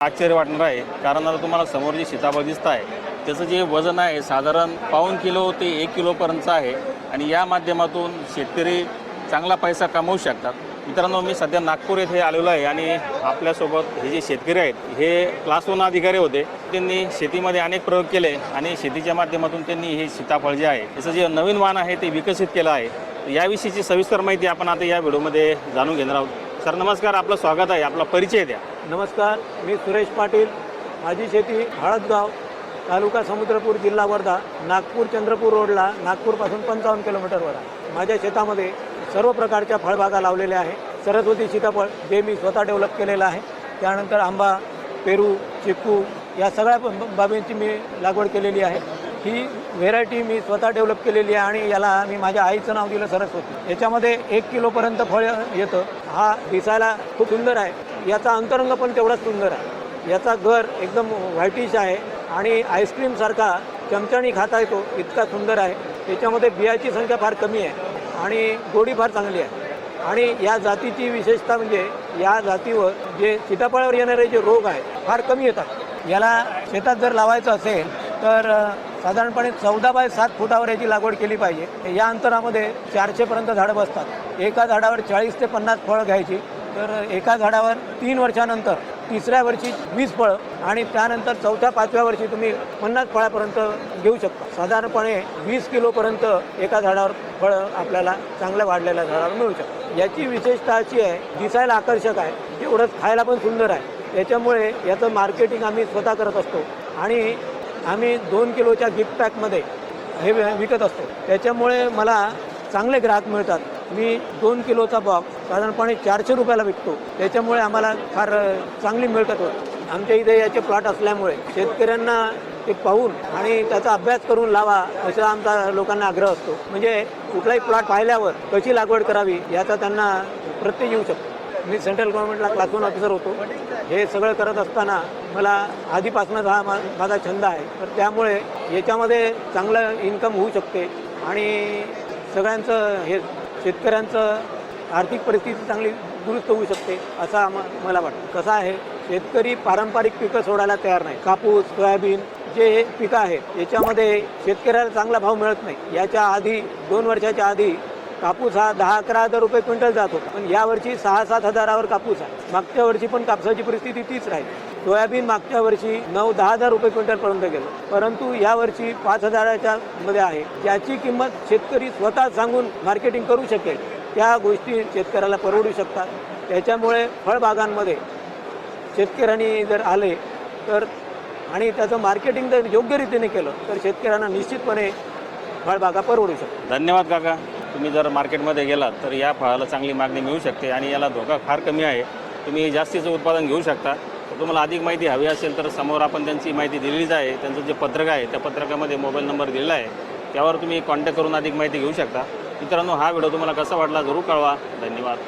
आश्चर्य वाटणार आहे. कारण आता तुम्हाला समोर जे सीताफळ दिसत आहे त्याचं जे वजन आहे साधारण पाऊन किलो ते एक किलोपर्यंतचं आहे. आणि या माध्यमातून शेतकरी चांगला पैसा कमवू शकतात. मित्रांनो मी सध्या नागपूर येथे आलेलो आहे आणि आपल्यासोबत हे जे शेतकरी आहेत हे क्लास वन अधिकारी होते. त्यांनी शेतीमध्ये अनेक प्रयोग केले आणि शेतीच्या माध्यमातून त्यांनी हे सीताफळ जे आहे त्याचं जे नवीन वाण आहे ते विकसित केलं आहे. याविषयीची सविस्तर माहिती आपण आता या व्हिडिओमध्ये जाणून घेणार आहोत. सर नमस्कार आपलं स्वागत आहे. आपला परिचय द्या. नमस्कार मी सुरेश पाटील. माझी शेती हळदगाव तालुका समुद्रपूर जिल्हा वर्धा. नागपूर चंद्रपूर रोडला नागपूरपासून पंचावन्न किलोमीटरवर आहे. माझ्या शेतामध्ये सर्व प्रकारच्या फळबागा लावलेल्या आहे सरस्वती सीताफळ जे मी स्वतः डेव्हलप केलेलं आहे. त्यानंतर आंबा पेरू चिक्कू या सगळ्या बाबींची मी लागवड केलेली आहे. ही व्हेरायटी मी स्वतः डेव्हलप केलेली आहे आणि याला मी माझ्या आईचं नाव दिलं सरस्वती. याच्यामध्ये एक किलोपर्यंत फळ येतं. हा दिसायला खूप सुंदर आहे. याचा अंतरंग पण तेवढाच सुंदर आहे. याचा घर एकदम व्हाईटिश आहे आणि आईस्क्रीमसारखा चमच्यानी खाता येतो इतका सुंदर आहे. त्याच्यामध्ये बियाची संख्या फार कमी आहे आणि गोडी फार चांगली आहे. आणि या जातीची विशेषता म्हणजे या जातीवर जे सीताफळावर येणारे जे रोग आहेत फार कमी येतात. याला शेतात जर लावायचं असेल तर साधारणपणे चौदा बाय सात फुटावर याची लागवड केली पाहिजे. या अंतरामध्ये चारशेपर्यंत झाडं बसतात. एका झाडावर चाळीस ते पन्नास फळं घ्यायची. तर एका झाडावर तीन वर्षानंतर तिसऱ्या वर्षी वीस फळं आणि त्यानंतर चौथ्या पाचव्या वर्षी तुम्ही पन्नास फळापर्यंत घेऊ शकता. साधारणपणे वीस किलोपर्यंत एका झाडावर फळं आपल्याला चांगल्या वाढलेल्या झाडावर मिळू शकतात याची विशेषता अशी आहे दिसायला आकर्षक आहे. एवढंच खायला पण सुंदर आहे. त्याच्यामुळे याचं मार्केटिंग आम्ही स्वतः करत असतो. आणि आम्ही दोन किलोच्या गिफ्ट पॅकमध्ये हे विकत असतो. त्याच्यामुळे मला चांगले ग्राहक मिळतात. मी दोन किलोचा बॉक्स साधारणपणे चारशे रुपयाला विकतो. त्याच्यामुळे आम्हाला फार चांगली मिळकत होती आमच्या इथे याचे प्लॉट असल्यामुळे शेतकऱ्यांना ते पाहून आणि त्याचा अभ्यास करून लावा असा आमचा लोकांना आग्रह असतो. म्हणजे कुठलाही प्लॉट पाहिल्यावर कशी लागवड करावी याचा त्यांना प्रत्यय येऊ शकतो. मी सेंट्रल गव्हर्नमेंटला क्लासून ऑफिसर होतो. हे सगळं करत असताना मला आधीपासूनच हा मा माझा छंद आहे. तर त्यामुळे याच्यामध्ये चांगलं इन्कम होऊ शकते आणि सगळ्यांचं हे शेतकऱ्यांचं आर्थिक परिस्थिती चांगली दुरुस्त होऊ शकते असं आम मला वाटतं. कसं आहे शेतकरी पारंपरिक पिकं सोडायला तयार नाही. कापूस सोयाबीन जे हे पिकं आहेत याच्यामध्ये शेतकऱ्याला चांगला भाव मिळत नाही. याच्या आधी दोन वर्षाच्या आधी कापूस हा दहा अकरा हजार रुपये क्विंटल जातो पण यावर्षी सहा सात हजारावर कापूस आहे. मागच्या वर्षी पण कापसाची परिस्थिती तीच राहील. सोयाबीन मागच्या वर्षी नऊ दहा हजार रुपये क्विंटलपर्यंत गेलं. परंतु यावर्षी पाच हजाराच्या मध्ये आहे. ज्याची किंमत शेतकरी स्वतः सांगून मार्केटिंग करू शकेल त्या गोष्टी शेतकऱ्याला परवडू शकतात. त्याच्यामुळे फळबागांमध्ये शेतकऱ्यांनी जर आले तर आणि त्याचं मार्केटिंग जर योग्य रीतीने केलं तर शेतकऱ्यांना निश्चितपणे फळबागा परवडू शकतात. धन्यवाद काका. तुम्ही जर मार्केटमध्ये गेलात तर या फळाला चांगली मागणी मिळू शकते आणि याला धोका फार कमी आहे. तुम्ही जास्तीचं उत्पादन घेऊ शकता. तर तुम्हाला अधिक माहिती हवी असेल तर समोर आपण त्यांची माहिती दिलेलीच आहे. त्यांचं जे पत्रक आहे त्या पत्रकामध्ये मोबाईल नंबर दिलेला आहे. त्यावर तुम्ही कॉन्टॅक्ट करून अधिक माहिती घेऊ शकता. मित्रांनो हा व्हिडिओ तुम्हाला कसा वाटला जरूर कळवा. धन्यवाद.